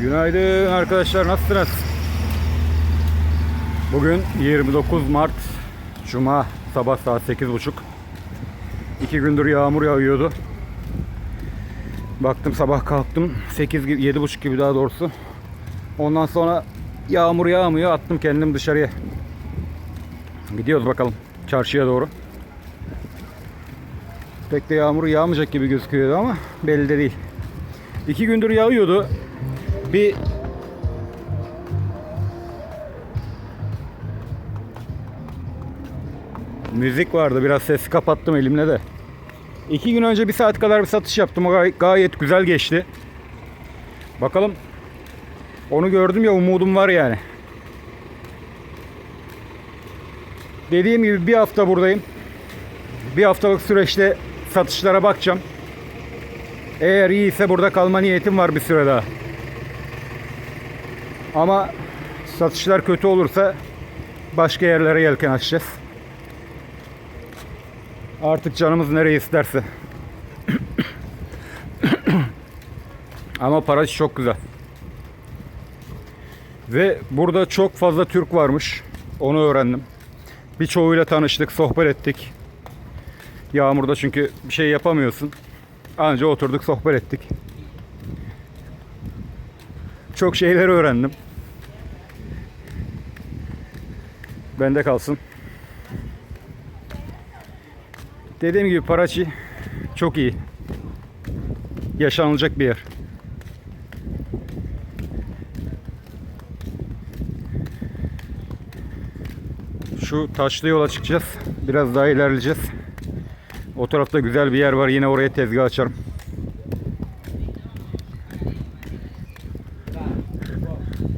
Günaydın arkadaşlar nasılsınız? Bugün 29 Mart Cuma sabah saat 8.30 İki gündür yağmur yağıyordu. Baktım sabah kalktım 8 gibi 7.30 gibi daha doğrusu. Ondan sonra yağmur yağmıyor attım kendim dışarıya. Gidiyoruz bakalım çarşıya doğru. Pek de yağmur yağmayacak gibi gözüküyordu ama belli de değil. İki gündür yağıyordu. Bir müzik vardı. Biraz sesi kapattım elimle de. İki gün önce bir saat kadar bir satış yaptım. Gay- gayet güzel geçti. Bakalım. Onu gördüm ya umudum var yani. Dediğim gibi bir hafta buradayım. Bir haftalık süreçte satışlara bakacağım. Eğer iyiyse burada kalma niyetim var bir süre daha. Ama satışlar kötü olursa başka yerlere yelken açacağız. Artık canımız nereye isterse. Ama parası çok güzel. Ve burada çok fazla Türk varmış. Onu öğrendim. Birçoğuyla tanıştık, sohbet ettik. Yağmurda çünkü bir şey yapamıyorsun. Anca oturduk, sohbet ettik. Çok şeyler öğrendim. Bende kalsın. Dediğim gibi Paraçi çok iyi. Yaşanılacak bir yer. Şu taşlı yola çıkacağız. Biraz daha ilerleyeceğiz. O tarafta güzel bir yer var. Yine oraya tezgah açarım.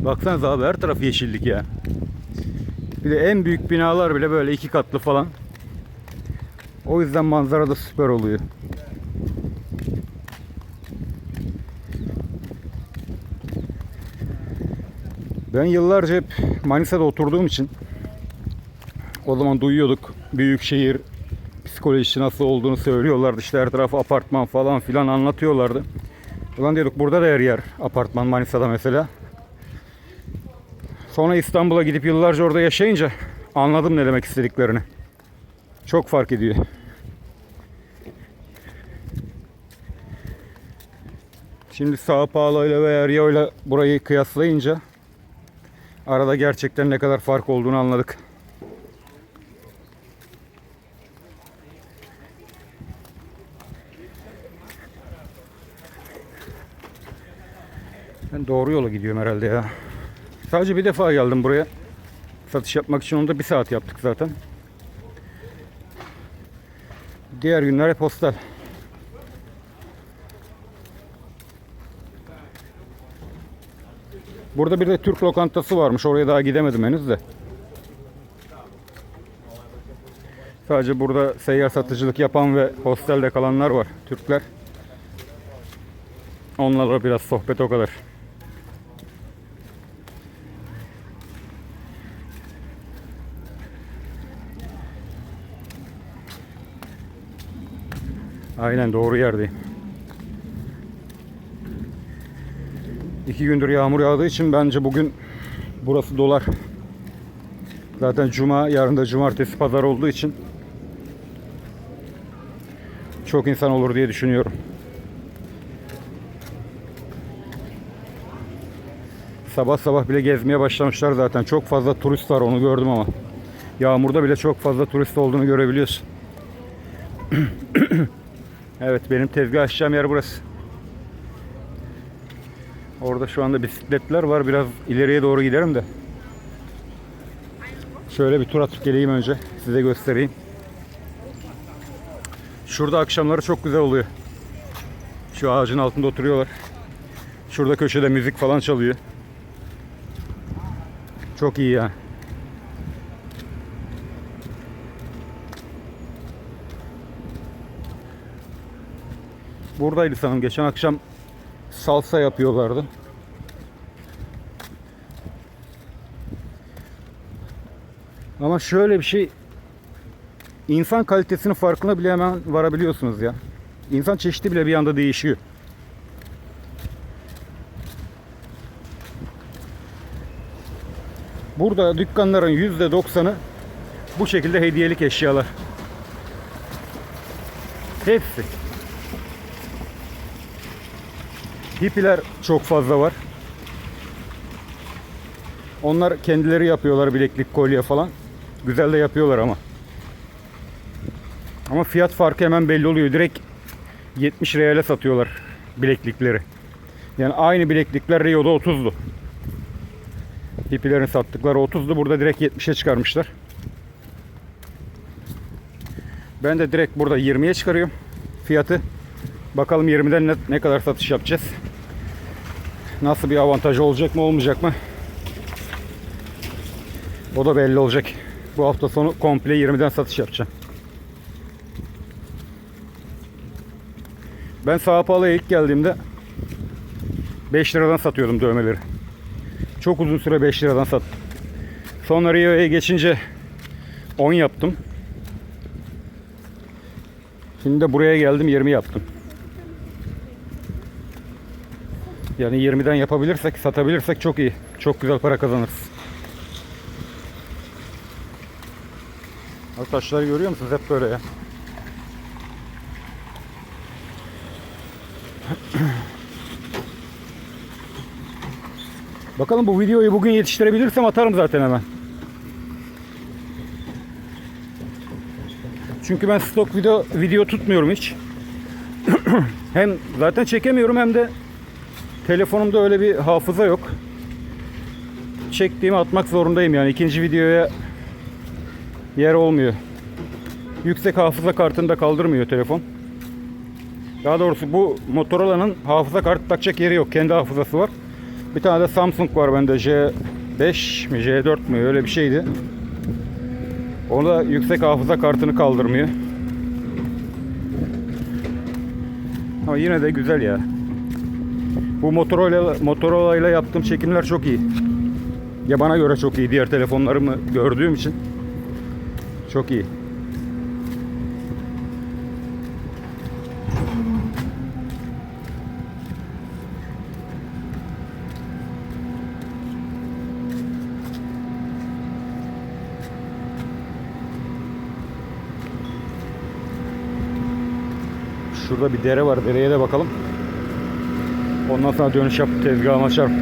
Baksanıza abi her taraf yeşillik ya. Bir de en büyük binalar bile böyle iki katlı falan. O yüzden manzara da süper oluyor. Ben yıllarca hep Manisa'da oturduğum için o zaman duyuyorduk büyük şehir psikolojisi nasıl olduğunu söylüyorlardı. İşte her taraf apartman falan filan anlatıyorlardı. Ulan diyorduk burada da her yer apartman Manisa'da mesela. Sonra İstanbul'a gidip yıllarca orada yaşayınca anladım ne demek istediklerini. Çok fark ediyor. Şimdi Sao Paulo ile veya Rio ile burayı kıyaslayınca arada gerçekten ne kadar fark olduğunu anladık. Ben doğru yola gidiyorum herhalde ya. Sadece bir defa geldim buraya. Satış yapmak için onu da bir saat yaptık zaten. Diğer günler hep hostel. Burada bir de Türk lokantası varmış. Oraya daha gidemedim henüz de. Sadece burada seyyar satıcılık yapan ve hostelde kalanlar var. Türkler. Onlarla biraz sohbet o kadar. Aynen doğru yerdeyim. İki gündür yağmur yağdığı için bence bugün burası dolar. Zaten cuma, yarın da cumartesi pazar olduğu için çok insan olur diye düşünüyorum. Sabah sabah bile gezmeye başlamışlar zaten. Çok fazla turist var onu gördüm ama. Yağmurda bile çok fazla turist olduğunu görebiliyorsun. Evet benim tezgah açacağım yer burası. Orada şu anda bisikletler var. Biraz ileriye doğru giderim de. Şöyle bir tur atıp geleyim önce. Size göstereyim. Şurada akşamları çok güzel oluyor. Şu ağacın altında oturuyorlar. Şurada köşede müzik falan çalıyor. Çok iyi ya. Buradaydı sanırım. Geçen akşam salsa yapıyorlardı. Ama şöyle bir şey insan kalitesinin farkına bile hemen varabiliyorsunuz ya. İnsan çeşidi bile bir anda değişiyor. Burada dükkanların %90'ı bu şekilde hediyelik eşyalar. Hepsi. Hippiler çok fazla var. Onlar kendileri yapıyorlar bileklik, kolye falan. Güzel de yapıyorlar ama. Ama fiyat farkı hemen belli oluyor. Direkt 70 reale satıyorlar bileklikleri. Yani aynı bileklikler Rio'da 30'du. Hippilerin sattıkları 30'du. Burada direkt 70'e çıkarmışlar. Ben de direkt burada 20'ye çıkarıyorum fiyatı. Bakalım 20'den ne, ne kadar satış yapacağız. Nasıl bir avantaj olacak mı olmayacak mı? O da belli olacak. Bu hafta sonu komple 20'den satış yapacağım. Ben Sao ilk geldiğimde 5 liradan satıyordum dövmeleri. Çok uzun süre 5 liradan sattım. Sonra Rio'ya geçince 10 yaptım. Şimdi de buraya geldim 20 yaptım. Yani 20'den yapabilirsek, satabilirsek çok iyi. Çok güzel para kazanırız. Bak taşları görüyor musunuz? Hep böyle ya. Bakalım bu videoyu bugün yetiştirebilirsem atarım zaten hemen. Çünkü ben stok video video tutmuyorum hiç. hem zaten çekemiyorum hem de telefonumda öyle bir hafıza yok. Çektiğimi atmak zorundayım yani ikinci videoya yer olmuyor. Yüksek hafıza kartını da kaldırmıyor telefon. Daha doğrusu bu Motorola'nın hafıza kartı takacak yeri yok. Kendi hafızası var. Bir tane de Samsung var bende J5 mi J4 mü öyle bir şeydi. Onu da yüksek hafıza kartını kaldırmıyor. Ama yine de güzel ya. Bu Motorola Motorola ile yaptığım çekimler çok iyi. Ya bana göre çok iyi. Diğer telefonlarımı gördüğüm için çok iyi. Şurada bir dere var. Dereye de bakalım. Ondan sonra dönüş yapıp tezgahımı açarım.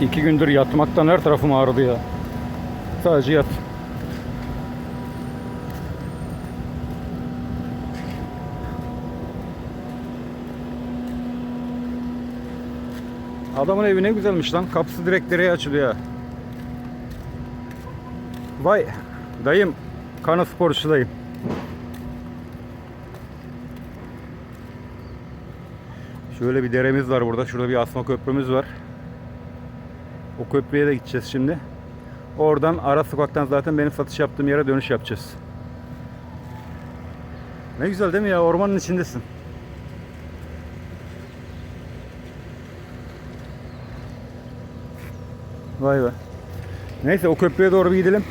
İki gündür yatmaktan her tarafım ağrıdı ya. Sadece yat. Adamın evi ne güzelmiş lan. Kapısı direkt dereye açılıyor. Vay dayım kanı sporçudayım. Şöyle bir deremiz var burada. Şurada bir asma köprümüz var. O köprüye de gideceğiz şimdi. Oradan ara sokaktan zaten benim satış yaptığım yere dönüş yapacağız. Ne güzel değil mi ya? Ormanın içindesin. Vay be. Neyse o köprüye doğru bir gidelim.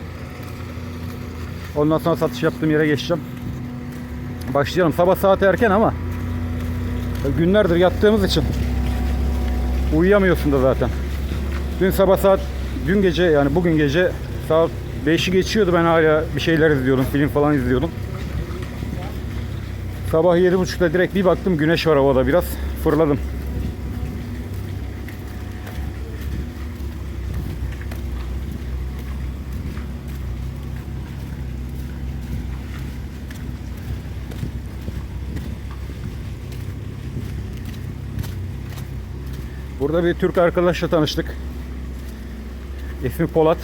Ondan sonra satış yaptığım yere geçeceğim. Başlayalım. Sabah saat erken ama günlerdir yattığımız için uyuyamıyorsun da zaten. Dün sabah saat dün gece yani bugün gece saat 5'i geçiyordu ben hala bir şeyler izliyordum. Film falan izliyordum. Sabah 7.30'da direkt bir baktım güneş var havada biraz. Fırladım. Burada bir Türk arkadaşla tanıştık. İsmi Polat.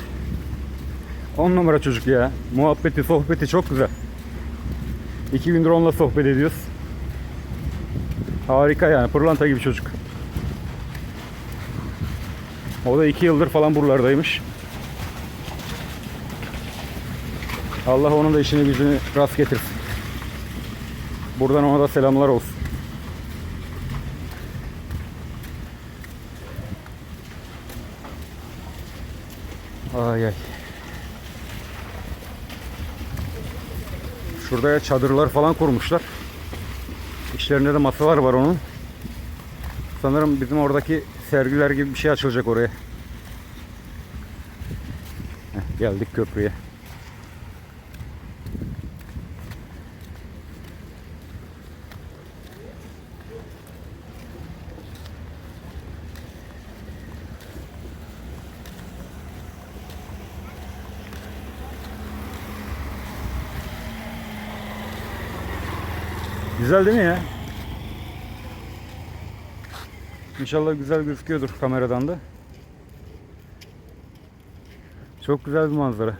10 numara çocuk ya. Muhabbeti, sohbeti çok güzel. İki gündür onunla sohbet ediyoruz. Harika yani. Pırlanta gibi çocuk. O da iki yıldır falan buralardaymış. Allah onun da işini gücünü rast getirsin. Buradan ona da selamlar olsun. Ay ay. Şurada çadırlar falan kurmuşlar. İşlerinde de masalar var onun. Sanırım bizim oradaki sergiler gibi bir şey açılacak oraya. Heh, geldik köprüye. Güzel değil mi ya? İnşallah güzel gözüküyordur kameradan da. Çok güzel bir manzara.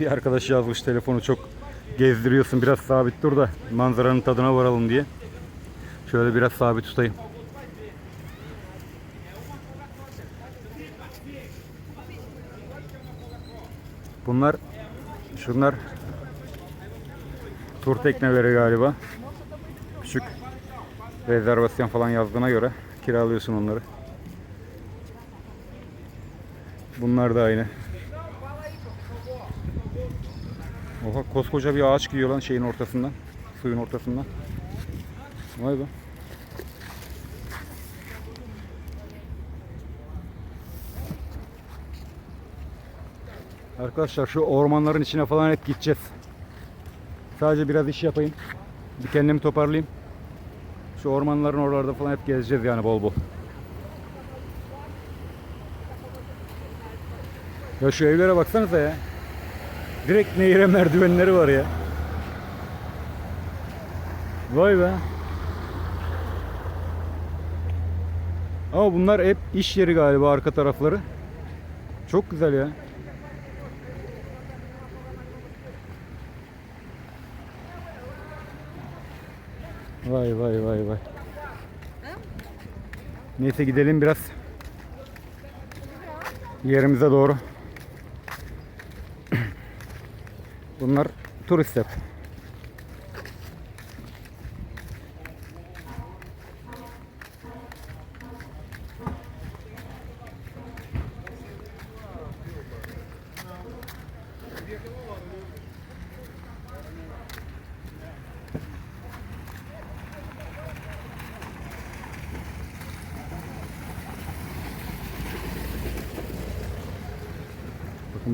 Bir arkadaş yazmış telefonu çok gezdiriyorsun biraz sabit dur da manzaranın tadına varalım diye. Şöyle biraz sabit tutayım. Bunlar şunlar tur tekneleri galiba. Küçük rezervasyon falan yazdığına göre kiralıyorsun onları. Bunlar da aynı. Oha koskoca bir ağaç giyiyor lan şeyin ortasından. Suyun ortasından. Vay be. Arkadaşlar şu ormanların içine falan hep gideceğiz. Sadece biraz iş yapayım. Bir kendimi toparlayayım. Şu ormanların oralarda falan hep gezeceğiz yani bol bol. Ya şu evlere baksanıza ya. Direkt nehire merdivenleri var ya. Vay be. Ama bunlar hep iş yeri galiba arka tarafları. Çok güzel ya. Vay vay vay vay. Neyse gidelim biraz yerimize doğru. Bunlar turist hep.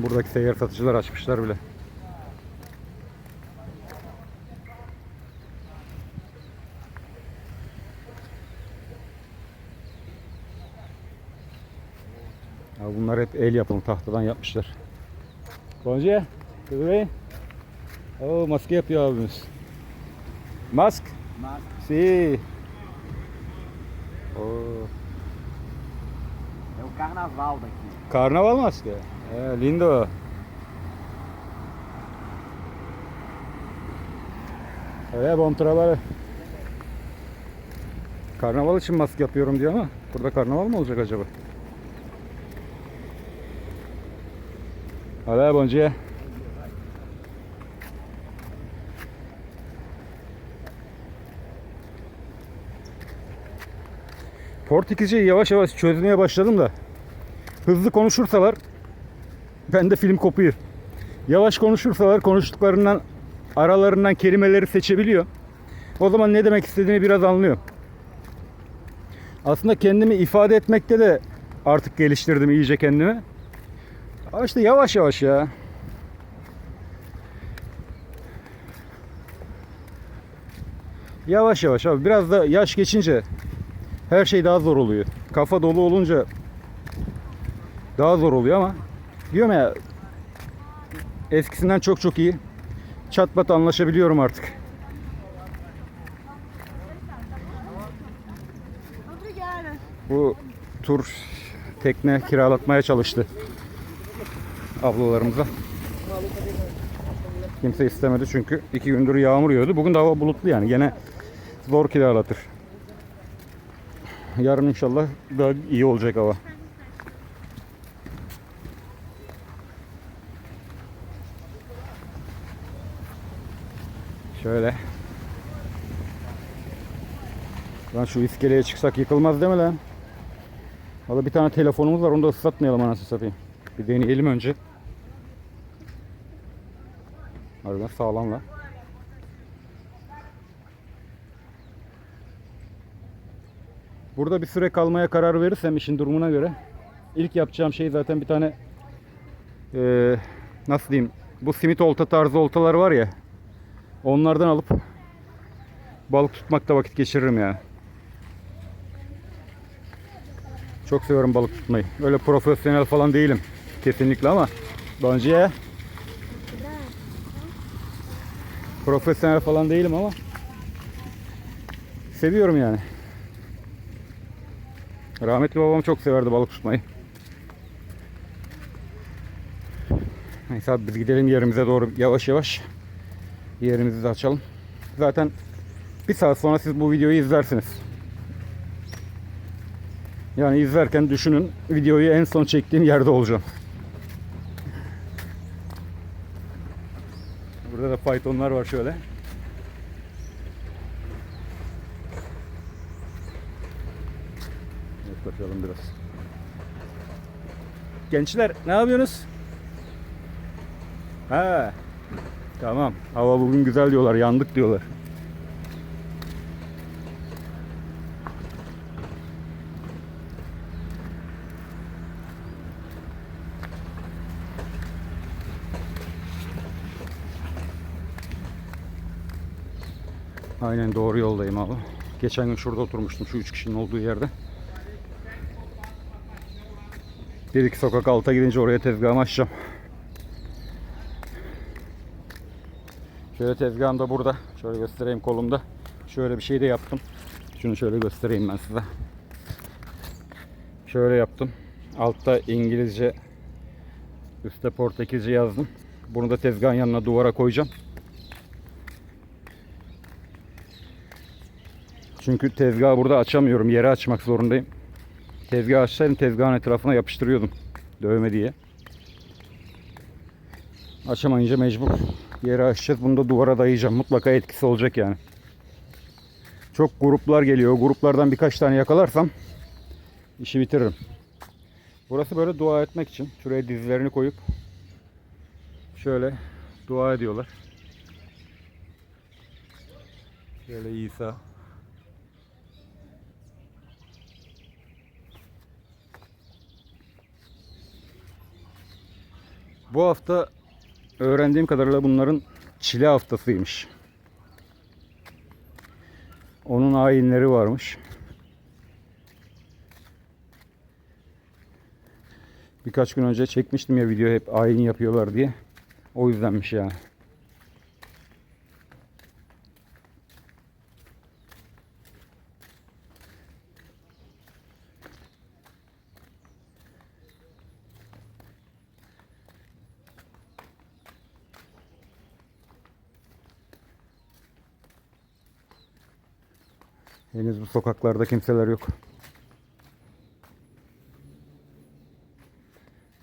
Bakın buradaki seyyar satıcılar açmışlar bile. Ya bunlar hep el yapımı tahtadan yapmışlar. Bonjour. Tudo bem? Oh, maske yapıyor abimiz. Mask? Mas Si. Oh. é o carnaval daqui. Karnaval maske. Eh, lindo. Evet, bon trabalho. Karnaval için maske yapıyorum diyor ama burada karnaval mı olacak acaba? Olá, bom dia. Yavaş yavaş çözmeye başladım da hızlı konuşursalar ben de film kopuyor. Yavaş konuşursalar konuştuklarından aralarından kelimeleri seçebiliyor. O zaman ne demek istediğini biraz anlıyor. Aslında kendimi ifade etmekte de artık geliştirdim iyice kendimi. Ama işte yavaş yavaş ya. Yavaş yavaş abi. Biraz da yaş geçince her şey daha zor oluyor. Kafa dolu olunca daha zor oluyor ama diyorum ya eskisinden çok çok iyi. Çat pat anlaşabiliyorum artık. Bu tur tekne kiralatmaya çalıştı ablalarımıza. Kimse istemedi çünkü iki gündür yağmur yağıyordu. Bugün de hava bulutlu yani gene zor kiralatır. Yarın inşallah daha iyi olacak hava. Şöyle. Lan şu iskeleye çıksak yıkılmaz değil mi lan? Valla bir tane telefonumuz var onu da ıslatmayalım anasını satayım. Bir deneyelim önce. Harbiden sağlam lan. Burada bir süre kalmaya karar verirsem işin durumuna göre ilk yapacağım şey zaten bir tane eee, nasıl diyeyim bu simit olta tarzı oltalar var ya onlardan alıp balık tutmakta vakit geçiririm ya. Çok seviyorum balık tutmayı. Öyle profesyonel falan değilim kesinlikle ama bence profesyonel falan değilim ama seviyorum yani. Rahmetli babam çok severdi balık tutmayı. Neyse abi biz gidelim yerimize doğru yavaş yavaş. Yerimizi de açalım. Zaten bir saat sonra siz bu videoyu izlersiniz. Yani izlerken düşünün videoyu en son çektiğim yerde olacağım. Burada da faytonlar var şöyle. Yaklaşalım biraz. Gençler ne yapıyorsunuz? Ha. Tamam. Hava bugün güzel diyorlar. Yandık diyorlar. Aynen doğru yoldayım abi. Geçen gün şurada oturmuştum şu üç kişinin olduğu yerde. Dedik sokak alta gidince oraya tezgahımı açacağım. Şöyle tezgahım da burada. Şöyle göstereyim kolumda. Şöyle bir şey de yaptım. Şunu şöyle göstereyim ben size. Şöyle yaptım. Altta İngilizce, üstte Portekizce yazdım. Bunu da tezgahın yanına duvara koyacağım. Çünkü tezgahı burada açamıyorum. Yere açmak zorundayım. Tezgah açsaydım tezgahın etrafına yapıştırıyordum. Dövme diye. Açamayınca mecbur yere açacağız. Bunu da duvara dayayacağım. Mutlaka etkisi olacak yani. Çok gruplar geliyor. Gruplardan birkaç tane yakalarsam işi bitiririm. Burası böyle dua etmek için. Şuraya dizlerini koyup şöyle dua ediyorlar. Şöyle İsa. Bu hafta öğrendiğim kadarıyla bunların çile haftasıymış. Onun ayinleri varmış. Birkaç gün önce çekmiştim ya video hep ayin yapıyorlar diye. O yüzdenmiş yani. Henüz bu sokaklarda kimseler yok.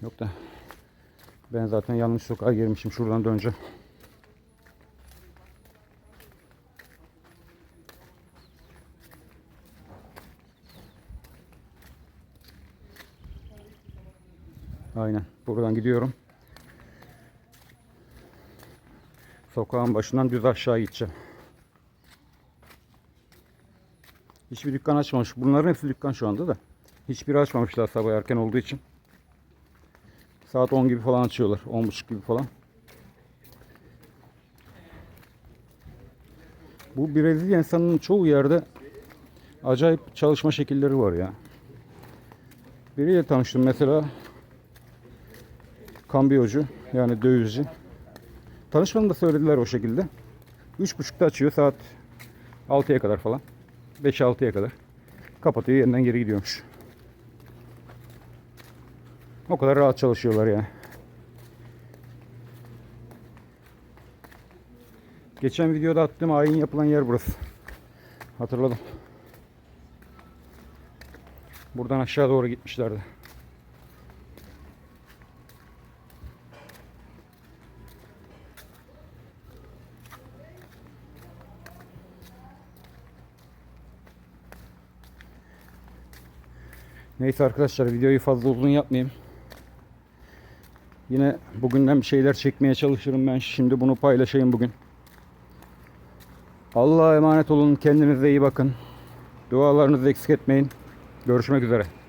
Yok da ben zaten yanlış sokağa girmişim. Şuradan döneceğim. Aynen. Buradan gidiyorum. Sokağın başından düz aşağı gideceğim. Hiçbir dükkan açmamış. Bunların hepsi dükkan şu anda da. Hiçbiri açmamışlar sabah erken olduğu için. Saat 10 gibi falan açıyorlar. 10.30 gibi falan. Bu Brezilya insanının çoğu yerde acayip çalışma şekilleri var ya. Biriyle tanıştım mesela. Kambiyocu yani dövizci. Tanışmamı da söylediler o şekilde. 3.30'da açıyor saat 6'ya kadar falan. 5-6'ya kadar. Kapatıyor yeniden geri gidiyormuş. O kadar rahat çalışıyorlar yani. Geçen videoda attığım ayin yapılan yer burası. Hatırladım. Buradan aşağı doğru gitmişlerdi. Neyse arkadaşlar videoyu fazla uzun yapmayayım. Yine bugünden bir şeyler çekmeye çalışırım ben. Şimdi bunu paylaşayım bugün. Allah'a emanet olun. Kendinize iyi bakın. Dualarınızı eksik etmeyin. Görüşmek üzere.